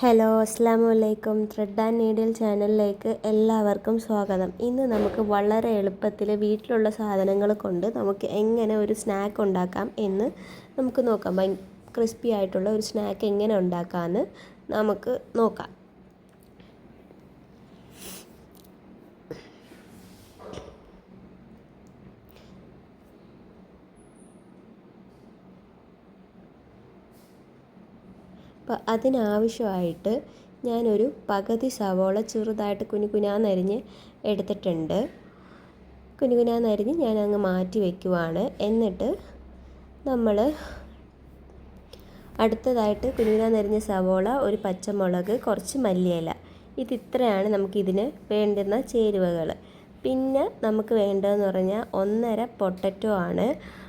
Hello അസ്സാം വലൈക്കും thread and needle ചാനലിലേക്ക് എല്ലാവർക്കും സ്വാഗതം. ഇന്ന് നമുക്ക് വളരെ എളുപ്പത്തിൽ വീട്ടിലുള്ള സാധനങ്ങൾ കൊണ്ട് നമുക്ക് എങ്ങനെ ഒരു സ്നാക്ക് ഉണ്ടാക്കാം എന്ന് നമുക്ക് നോക്കാം. ക്രിസ്പി ആയിട്ടുള്ള ഒരു സ്നാക്ക് എങ്ങനെ ഉണ്ടാക്കാമെന്ന് നമുക്ക് നോക്കാം. അപ്പോൾ അതിനാവശ്യമായിട്ട് ഞാനൊരു പകുതി സവോള ചെറുതായിട്ട് കുനുകുനാന്നരിഞ്ഞ് എടുത്തിട്ടുണ്ട്. കുനുകുനാന്നരിഞ്ഞ് ഞാൻ അങ്ങ് മാറ്റി വയ്ക്കുവാണ് എന്നിട്ട് നമ്മൾ അടുത്തതായിട്ട് കുനുകുനാന്നരിഞ്ഞ സവോള ഒരു പച്ചമുളക് കുറച്ച് മല്ലിയില. ഇത് ഇത്രയാണ് നമുക്കിതിന് വേണ്ടുന്ന ചേരുവകൾ പിന്നെ നമുക്ക് വേണ്ടതെന്ന് പറഞ്ഞാൽ ഒന്നര പൊട്ടറ്റോ ആണ്.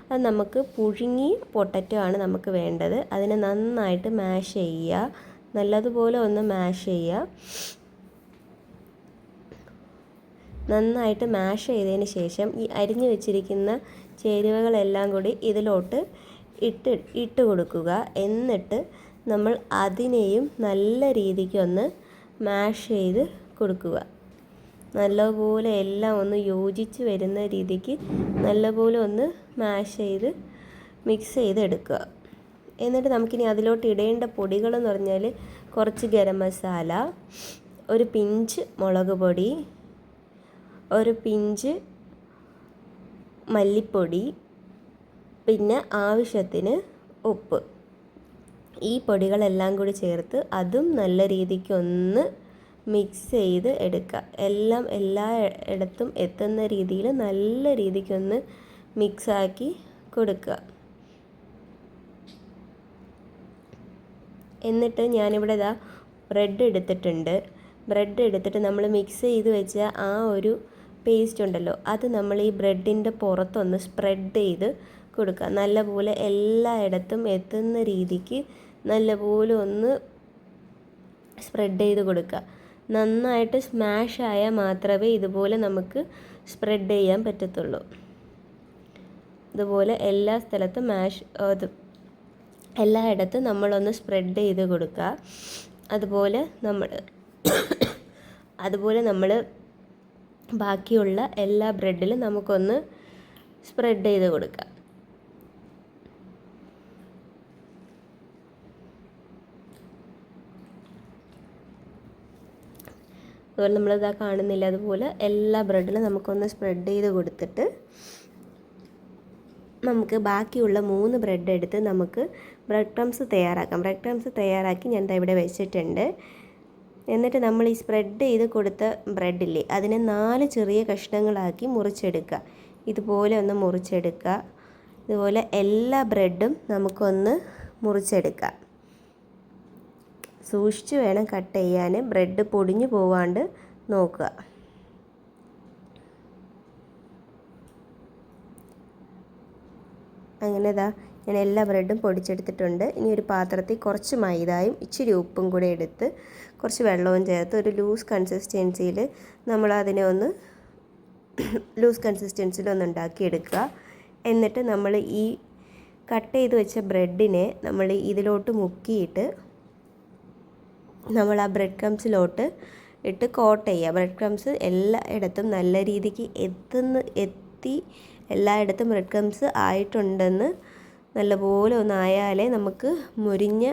അത് നമുക്ക് പുഴുങ്ങി പൊട്ടറ്റോ ആണ് നമുക്ക് വേണ്ടത്. അതിനെ നന്നായിട്ട് മാഷ് ചെയ്യുക. നല്ലതുപോലെ ഒന്ന് മാഷ് ചെയ്യുക. നന്നായിട്ട് മാഷ് ചെയ്തതിന് ശേഷം ഈ അരിഞ്ഞു വെച്ചിരിക്കുന്ന ചേരുവകളെല്ലാം കൂടി ഇതിലോട്ട് ഇട്ട് ഇട്ട് കൊടുക്കുക. എന്നിട്ട് നമ്മൾ അതിനെയും നല്ല രീതിക്ക് ഒന്ന് മാഷ് ചെയ്ത് കൊടുക്കുക. നല്ലപോലെ എല്ലാം ഒന്ന് യോജിച്ച് വരുന്ന രീതിക്ക് നല്ലപോലെ ഒന്ന് മാഷ് ചെയ്ത് മിക്സ് ചെയ്ത് എടുക്കുക എന്നിട്ട് നമുക്കിനി അതിലോട്ട് ഇടേണ്ട പൊടികളെന്ന് പറഞ്ഞാൽ കുറച്ച് ഗരം മസാല ഒരു പിഞ്ച് മുളക് പൊടി ഒരു പിഞ്ച് മല്ലിപ്പൊടി പിന്നെ ആവശ്യത്തിന് ഉപ്പ്. ഈ പൊടികളെല്ലാം കൂടി ചേർത്ത് അതും നല്ല രീതിക്ക് ഒന്ന് മിക്സ് ചെയ്ത് എടുക്കുക. എല്ലാം എല്ലാ ഇടത്തും എത്തുന്ന രീതിയിൽ നല്ല രീതിക്കൊന്ന് മിക്സാക്കി കൊടുക്കുക. എന്നിട്ട് ഞാനിവിടെ ഇതാ ബ്രെഡ് എടുത്തിട്ടുണ്ട്. ബ്രെഡ് എടുത്തിട്ട് നമ്മൾ മിക്സ് ചെയ്ത് വെച്ച ആ ഒരു പേസ്റ്റ് ഉണ്ടല്ലോ അത് നമ്മൾ ഈ ബ്രെഡിന്റെ പുറത്തൊന്ന് സ്പ്രെഡ് ചെയ്ത് കൊടുക്കുക. നല്ലപോലെ എല്ലായിടത്തും എത്തുന്ന രീതിക്ക് നല്ലപോലെ ഒന്ന് സ്പ്രെഡ് ചെയ്ത് കൊടുക്കുക. നന്നായിട്ട് സ്മാഷ് ആയാൽ മാത്രമേ ഇതുപോലെ നമുക്ക് സ്പ്രെഡ് ചെയ്യാൻ പറ്റത്തുള്ളൂ. ഇതുപോലെ എല്ലാ സ്ഥലത്തും മാഷ് ഇത് എല്ലായിടത്തും നമ്മളൊന്ന് സ്പ്രെഡ് ചെയ്ത് കൊടുക്കുക അതുപോലെ നമ്മൾ അതുപോലെ നമ്മൾ ബാക്കിയുള്ള എല്ലാ ബ്രെഡിലും നമുക്കൊന്ന് സ്പ്രെഡ് ചെയ്ത് കൊടുക്കുക അതുപോലെ നമ്മളിതാ കാണുന്നില്ല? അതുപോലെ എല്ലാ ബ്രെഡിലും നമുക്കൊന്ന് സ്പ്രെഡ് ചെയ്ത് കൊടുത്തിട്ട് നമുക്ക് ബാക്കിയുള്ള മൂന്ന് ബ്രെഡ് എടുത്ത് നമുക്ക് ബ്രെഡ് ക്രംസ് തയ്യാറാക്കാം. ബ്രെഡ് ക്രംസ് തയ്യാറാക്കി ഞാൻ ഇവിടെ വെച്ചിട്ടുണ്ട്. എന്നിട്ട് നമ്മൾ ഈ സ്പ്രെഡ് ചെയ്ത് കൊടുത്ത ബ്രെഡില്ലേ അതിനെ നാല് ചെറിയ കഷ്ണങ്ങളാക്കി മുറിച്ചെടുക്കുക. ഇതുപോലെ ഒന്ന് മുറിച്ചെടുക്കുക. ഇതുപോലെ എല്ലാ ബ്രെഡും നമുക്കൊന്ന് മുറിച്ചെടുക്കാം സൂക്ഷിച്ച് വേണം കട്ട് ചെയ്യാൻ. ബ്രെഡ് പൊടിഞ്ഞു പോവാണ്ട് നോക്കുക. അങ്ങനെ ഇതാ ഞാൻ എല്ലാ ബ്രെഡും പൊടിച്ചെടുത്തിട്ടുണ്ട്. ഇനി ഒരു പാത്രത്തിൽ കുറച്ച് മൈദായും ഇച്ചിരി ഉപ്പും കൂടെ എടുത്ത് കുറച്ച് വെള്ളവും ചേർത്ത് ഒരു ലൂസ് കൺസിസ്റ്റൻസിയിൽ നമ്മൾ അതിനെ ഒന്ന് ലൂസ് കൺസിസ്റ്റൻസിയിൽ ഒന്ന് ഉണ്ടാക്കിയെടുക്കുക എന്നിട്ട് നമ്മൾ ഈ കട്ട് ചെയ്ത് വെച്ച ബ്രെഡിനെ നമ്മൾ ഇതിലോട്ട് മുക്കിയിട്ട് നമ്മൾ ആ ബ്രെഡ് ക്രംസിലോട്ട് ഇട്ട് കോട്ട് ചെയ്യുക. ബ്രെഡ് ക്രംസ് എല്ലായിടത്തും നല്ല രീതിക്ക് എത്തുന്ന എത്തി എല്ലായിടത്തും ബ്രെഡ് ക്രംസ് ആയിട്ടുണ്ടെന്ന് നല്ലപോലെ ഒന്നായാലേ നമുക്ക് മുരിഞ്ഞ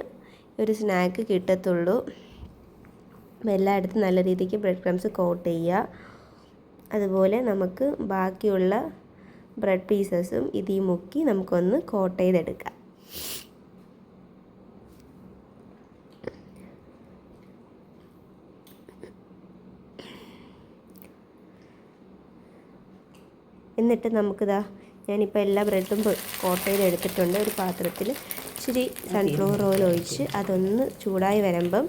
ഒരു സ്നാക്ക് കിട്ടത്തുള്ളൂ. എല്ലായിടത്തും നല്ല രീതിക്ക് ബ്രെഡ് ക്രംസ് കോട്ട് ചെയ്യുക. അതുപോലെ നമുക്ക് ബാക്കിയുള്ള ബ്രെഡ് പീസസും ഇതിൽ മുക്കി നമുക്കൊന്ന് കോട്ട് ചെയ്തെടുക്കാം. എന്നിട്ട് നമുക്കിതാ ഞാനിപ്പോൾ എല്ലാ ബ്രെഡും കോട്ടയിൽ എടുത്തിട്ടുണ്ട് ഒരു പാത്രത്തിൽ ഇച്ചിരി സൺഫ്ലവർ ഓയിൽ ഒഴിച്ച് അതൊന്ന് ചൂടായി വരുമ്പം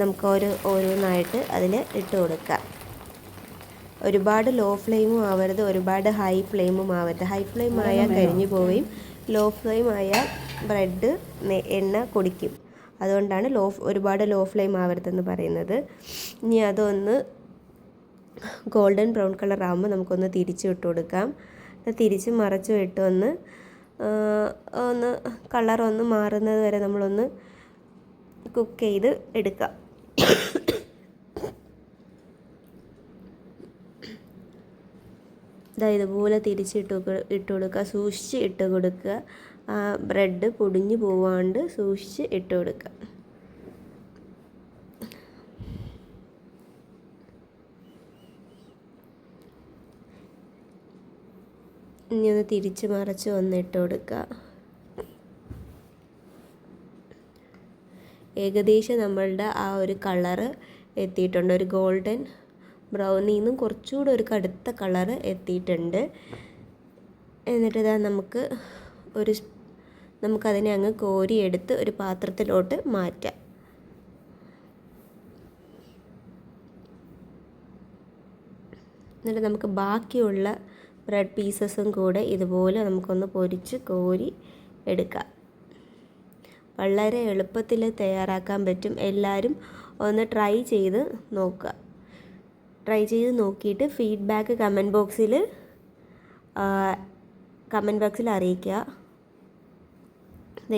നമുക്ക് ഓരോ ഓരോന്നായിട്ട് അതിൽ ഇട്ട് കൊടുക്കാം. ഒരുപാട് ലോ ഫ്ലെയിമും ആവരുത് ഒരുപാട് ഹൈ ഫ്ലെയിമും ആവരുത്. ഹൈ ഫ്ലെയിം ആയാൽ കരിഞ്ഞു പോവുകയും ലോ ഫ്ലെയിം ആയാൽ ബ്രെഡ് എണ്ണ കുടിക്കും. അതുകൊണ്ടാണ് ലോ ഒരുപാട് ലോ ഫ്ലെയിം ആവരുതെന്ന് പറയുന്നത്. ഇനി അതൊന്ന് ഗോൾഡൻ ബ്രൗൺ കളർ ആകുമ്പോൾ നമുക്കൊന്ന് തിരിച്ച് ഇട്ട് കൊടുക്കാം. തിരിച്ച് മറച്ചു ഇട്ട് ഒന്ന് ഒന്ന് കളർ ഒന്ന് മാറുന്നത് വരെ നമ്മളൊന്ന് കുക്ക് ചെയ്ത് എടുക്കാം. ഇതാ ഇതുപോലെ തിരിച്ചിട്ട് ഇട്ട് കൊടുക്കുക സൂക്ഷിച്ച് ഇട്ട് കൊടുക്കുക ബ്രെഡ് പൊടിഞ്ഞു പോവാണ്ട് സൂക്ഷിച്ച് ഇട്ട് കൊടുക്കുക ഇനി ഒന്ന് തിരിച്ച് മറിച്ച് വന്നിട്ട് കൊടുക്കുക. ഏകദേശം നമ്മളുടെ ആ ഒരു കളറ് എത്തിയിട്ടുണ്ട്. ഒരു ഗോൾഡൻ ബ്രൗണിൽ നിന്നും കുറച്ചുകൂടെ ഒരു കടുത്ത കളറ് എത്തിയിട്ടുണ്ട്. എന്നിട്ട് ഇതാ നമുക്ക് ഒരു നമുക്കതിനെ അങ്ങ് കോരിയെടുത്ത് ഒരു പാത്രത്തിലോട്ട് മാറ്റാം. എന്നിട്ട് നമുക്ക് ബാക്കിയുള്ള ബ്രെഡ് പീസസും കൂടെ ഇതുപോലെ നമുക്കൊന്ന് പൊരിച്ച് കോരി എടുക്കാം. വളരെ എളുപ്പത്തിൽ തയ്യാറാക്കാൻ പറ്റും. എല്ലാവരും ഒന്ന് ട്രൈ ചെയ്ത് നോക്കുക. ട്രൈ ചെയ്ത് നോക്കിയിട്ട് ഫീഡ്ബാക്ക് കമന്റ് ബോക്സിൽ കമന്റ് ബോക്സിൽ അറിയിക്കുക.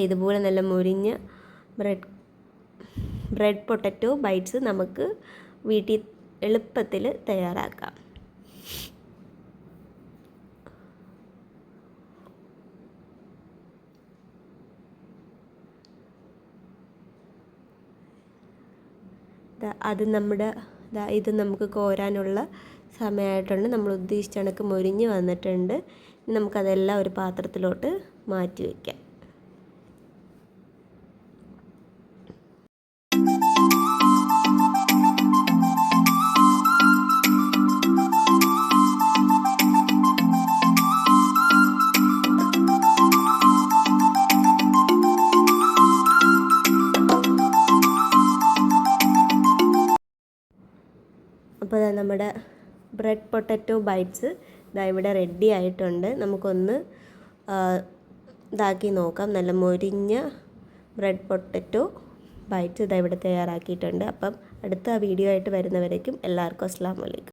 ഇതുപോലെ നല്ല മുരിഞ്ഞ ബ്രെഡ് ബ്രെഡ് പൊട്ടറ്റോ ബൈറ്റ്സ് നമുക്ക് വീട്ടിൽ എളുപ്പത്തിൽ തയ്യാറാക്കാം. അത് നമ്മുടെ ഇത് നമുക്ക് കോരാനുള്ള സമയമായിട്ടുണ്ട് നമ്മൾ ഉദ്ദേശിച്ച കണക്ക് മൊരിഞ്ഞ് വന്നിട്ടുണ്ട്. നമുക്കതെല്ലാം ഒരു പാത്രത്തിലോട്ട് മാറ്റി വയ്ക്കാം. ബ്രെഡ് പൊട്ടറ്റോ ബൈറ്റ്സ് ഇതാ ഇവിടെ റെഡി ആയിട്ടുണ്ട്. നമുക്കൊന്ന് ഇതാക്കി നോക്കാം. നല്ല മൊരിഞ്ഞ ബ്രെഡ് പൊട്ടറ്റോ ബൈറ്റ്സ് ഇതാ ഇവിടെ തയ്യാറാക്കിയിട്ടുണ്ട്. അപ്പം അടുത്ത വീഡിയോ ആയിട്ട് വരുന്നവരേക്കും എല്ലാവർക്കും അസ്സാം വലൈക്കും